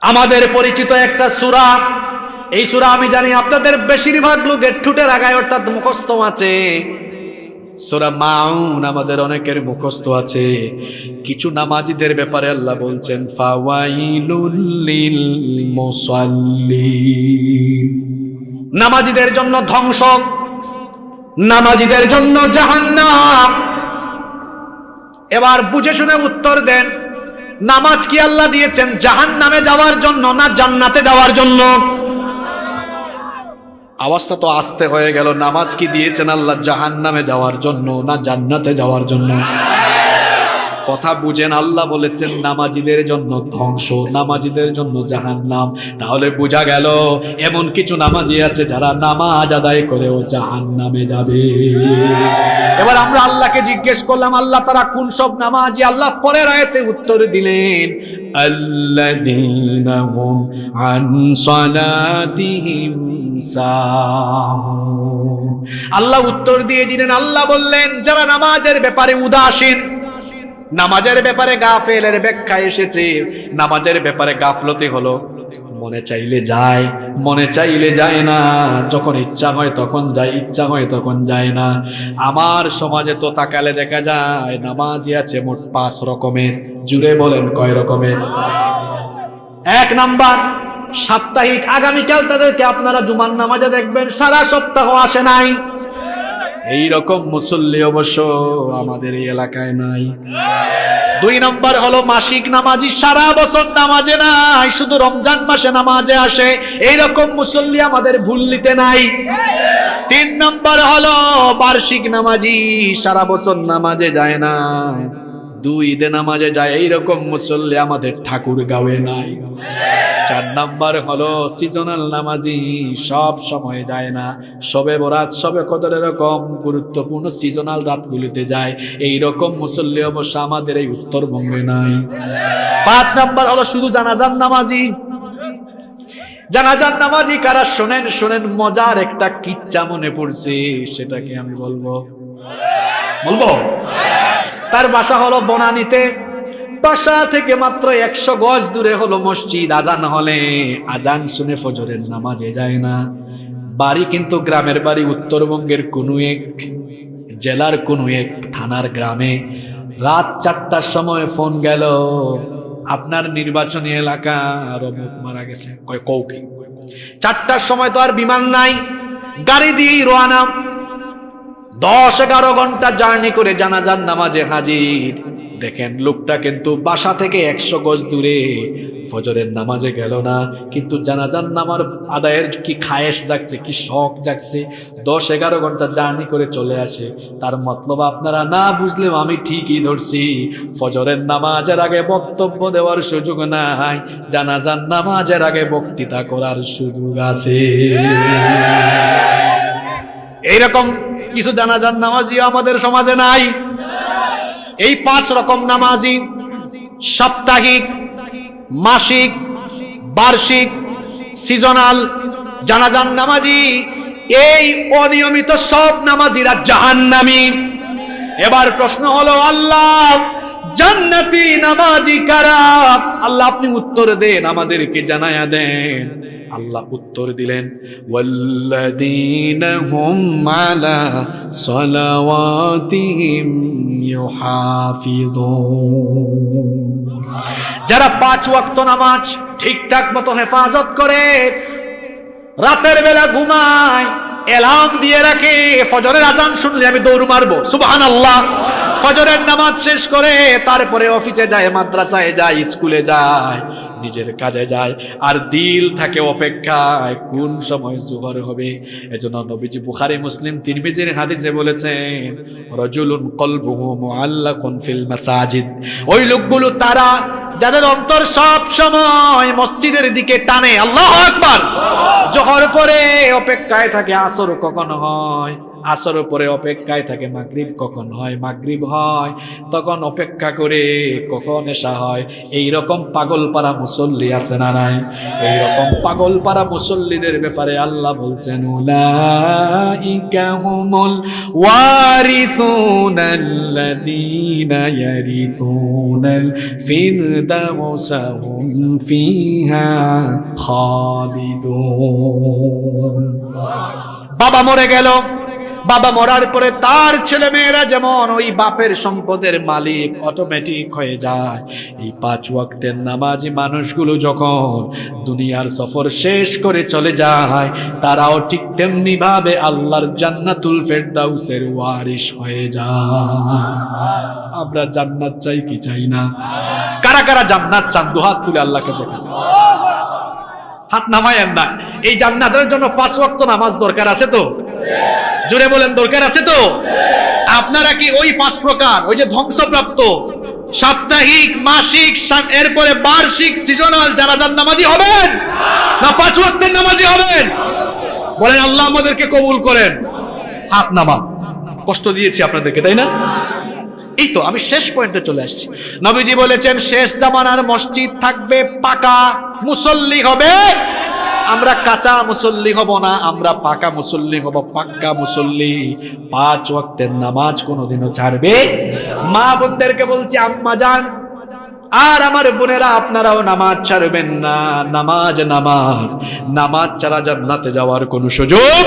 আমাদের পরিচিত একটা সুরা। এই সুরা আমি জানি আপনাদের বেশিরভাগ লোকের ঠুটের আগায়, অর্থাৎ মুখস্থ আছে। সূরা মাউন আমাদের অনেকের মুখস্থ আছে। কিছু নামাজিদের ব্যাপারে আল্লাহ বলছেন, ফাওয়াইলুল লিল মুসাল্লিন। নামাজিদের জন্য ধ্বংস, নামাজিদের জন্য জাহান্নাম। এবার বুঝে শুনে উত্তর দেন। নামাজ কি আল্লাহ দিয়েছেন? জাহান নামে যাওয়ার জন্য না জান্নাতে যাওয়ার জন্য? আওয়াজটা তো আসতে হয়ে গেল। নামাজ কি দিয়েছেন আল্লাহ জাহান নামে যাওয়ার জন্য না জান্নাতে যাওয়ার জন্য? কথা বুঝেন, আল্লাহ বলেছেন, নামাজিদের জন্য ধ্বংস, নামাজিদের জন্য জাহান্নাম। তাহলে বোঝা গেল, এমন কিছু নামাজি আছে যারা নামাজ আদায় করেও জাহান নামে যাবে। এবার আমরা আল্লাহকে জিজ্ঞেস করলাম, আল্লাহ তারা কোন সব নামাজি? আল্লাহ পরের আয়াতে উত্তর দিলেন সালাতিহিম আল্লাহ উত্তর দিয়ে দিলেন, আল্লাহ বললেন, যারা নামাজের ব্যাপারে উদাসীন নামাজের ব্যাপারে গাফেলের ব্যাখ্যা এসেছে। নামাজের ব্যাপারে গাফলতি হলো, মনে চাইলে যায়, মনে চাইলে যায় না। যখন ইচ্ছা হয় তখন যায়, ইচ্ছা হয় তখন যায় না। আমার সমাজে তো তাকালে দেখা যায়, নামাজই আছে মোট পাঁচ রকমের। জুড়ে বলেন কয় রকমের? এক নাম্বার, সাপ্তাহিক আগামীকাল তাদেরকে আপনারা জুমার নামাজে দেখবেন। সারা সপ্তাহ আসে নাই। এই রকম মুসল্লি অবশ্য আমাদের এই এলাকায় নাই। দুই নম্বর হলো মাসিক নামাজি, সারা বছর নামাজে নাই, শুধু রমজান মাসে নামাজে আসে। এই রকম মুসল্লি আমাদের ভুল্লিতে নাই। তিন নম্বর হলো বার্ষিক নামাজি, সারা বছর নামাজে যায় না। দুই ঈদে নামাজে যায়, এইরকম মুসল্লি আমাদের ঠাকুর গাঁয়ে নাই। চার নাম্বার হলো সিজনাল নামাজি, সব সময় যায় না। সবে বরাত, সবে কদর এরকম গুরুত্বপূর্ণ সিজনাল রাতগুলিতে যায়। এই রকম মুসল্লি অবশ্য আমাদের এই উত্তরবঙ্গে নাই। পাঁচ নাম্বার হলো শুধু জানাজান নামাজি। জানাজান নামাজি কারা শোনেন শোনেন মজার একটা কিচ্ছা মনে পড়ছে, সেটাকে আমি বলব। বলব? তার বাসা হলো বনানীতে। বাসা থেকে মাত্র একশো গজ দূরে হলো মসজিদ। আজান হলে, আজান শুনে ফজরের নামাজে যায় না। বাড়ি কিন্তু গ্রামের বাড়ি, উত্তরবঙ্গের কোনো এক, জেলার কোনো এক থানার গ্রামে। রাত চারটার সময় ফোন গেল, আপনার নির্বাচনী এলাকা অমুক মারা গেছে। কৌকি চারটার সময় তো আর বিমান নাই, গাড়ি দিয়েই রোয়ানা দশ এগারো ঘণ্টা জার্নি করে জানাজার নামাজে হাজির। দেখেন, লোকটা কিন্তু বাসা থেকে একশো গজ দূরে। ফজরের নামাজে গেল না, কিন্তু জানাজার নামার আদায়ের কি খায়েশ জাগছে, কি শখ জাগছে, দশ এগারো ঘণ্টা জার্নি করে চলে আসে। তার মতলব আপনারা না বুঝলেও আমি ঠিকই ধরছি। ফজরের নামাজের আগে বক্তব্য দেওয়ার সুযোগ নাই, জানাজার নামাজের আগে বক্তৃতা করার সুযোগ আছে। এইরকম কিছু জানাজার নামাজিও আমাদের সমাজে নাই। এই পাঁচ রকম নামাজি, সাপ্তাহিক, মাসিক, বার্ষিক, সিজনাল, জানাজান নামাজি, এই অনিয়মিত সব নামাজিরা জাহান্নামী। এবার প্রশ্ন হলো, আল্লাহ, জান্নাতি নামাজি কারা? আল্লাহ, আপনি উত্তর দেন, আমাদেরকে জানায়া দেন। আল্লাহ উত্তর দিলেন, ওয়াল্লাযীনা হুম আলা সালাওয়াতিহিম যারা পাঁচ ওয়াক্ত নামাজ ঠিকঠাক মতো হেফাজত করে, রাতের বেলা ঘুমায় এলাম দিয়ে রাখে, ফজরের আজান শুনলে আমি দৌড় মারবো। সুবাহান আল্লাহ ফজরের নামাজ শেষ করে তারপরে অফিসে যায়, মাদ্রাসায় যায় স্কুলে যায়। নিজের কাজে যায়। আর দিল থাকে অপেক্ষায়, কোন সময় জোহর হবে? এজন্য নবীজি বুখারী, মুসলিম, তিরমিজির হাদিসে বলেছেন, রজুলুন কলবুহু মুআল্লাকুন ফিল মাসাজিদ। ওই লোকগুলো তারা, যাদের অন্তর সব সময় মসজিদের দিকে টানে, আল্লাহ আকবার। জোহর পরে অপেক্ষায় থাকে, আসর কখন হয়? আসর পরে অপেক্ষায় থাকে, মাগরিব কখন হয়? মাগরিব হয়, তখন অপেক্ষা করে কখন এসা হয়? এই রকম পাগল পাড়া মুসল্লি আছে না নাই? এই রকম পাগল পাড়া মুসল্লিদের ব্যাপারে আল্লাহ বলছেন, উলাইকা হুমুল ওয়ারিসুনাল্লাযীনা ইয়ারিসুনাল ফিরদাউসা হুম ফিহা খালিদুন। বাবা মরে গেল। বাবা মরার পরে তার ছেলে মেয়েরা যেমন ওই বাপের সম্পদের মালিক অটোমেটিক হয়ে যায়। এই পাঁচ ওয়াক্তের নামাজি মানুষগুলো যখন দুনিয়ার সফর শেষ করে চলে যায়, তারাও ঠিক তেমনি ভাবে আল্লাহর জান্নাতুল ফেরদাউসের ওয়ারিশ হয়ে যায়। আমরা জান্নাত চাই কি চাই না? কারা কারা জান্নাত চান? দুহাত তুলে আল্লাহকে দেখান। হাত নামায়েন না। এই জান্নাতের জন্য পাঁচ ওয়াক্ত নামাজ দরকার আছে তো? জুড়ে বলেন, দরকার আছে তো? আপনারা কি ওই পাঁচ প্রকার, ওই যে ধ্বংসপ্রাপ্ত, সাপ্তাহিক, মাসিক এরপরে বার্ষিক সিজনাল যারা যার নামাজি হবেন? না, পাঁচ ওয়াক্তের নামাজি হবেন? বলেন, আল্লাহ আমাদেরকে কবুল করেন। হাত নামা। কষ্ট দিয়েছি আপনাদেরকে, তাই না? এই তো, আমি শেষ পয়েন্টে চলে আসছি। নবীজি বলেছেন, শেষ জামানার মসজিদ থাকবে পাকা মুসল্লি হবে। আমরা কাঁচা মুসল্লি হব না, আমরা পাকা মুসল্লি হব। পাক্কা মুসল্লি পাঁচ ওয়াক্তের নামাজ কোনোদিনও ছাড়বে মা বোনদেরকে বলছি, আম্মা যান। আর আমার বোনেরা, আপনারাও নামাজ ছাড়বেন না। নামাজ নামাজ। নামাজ ছাড়া জান্নাতে যাওয়ার কোনো সুযোগ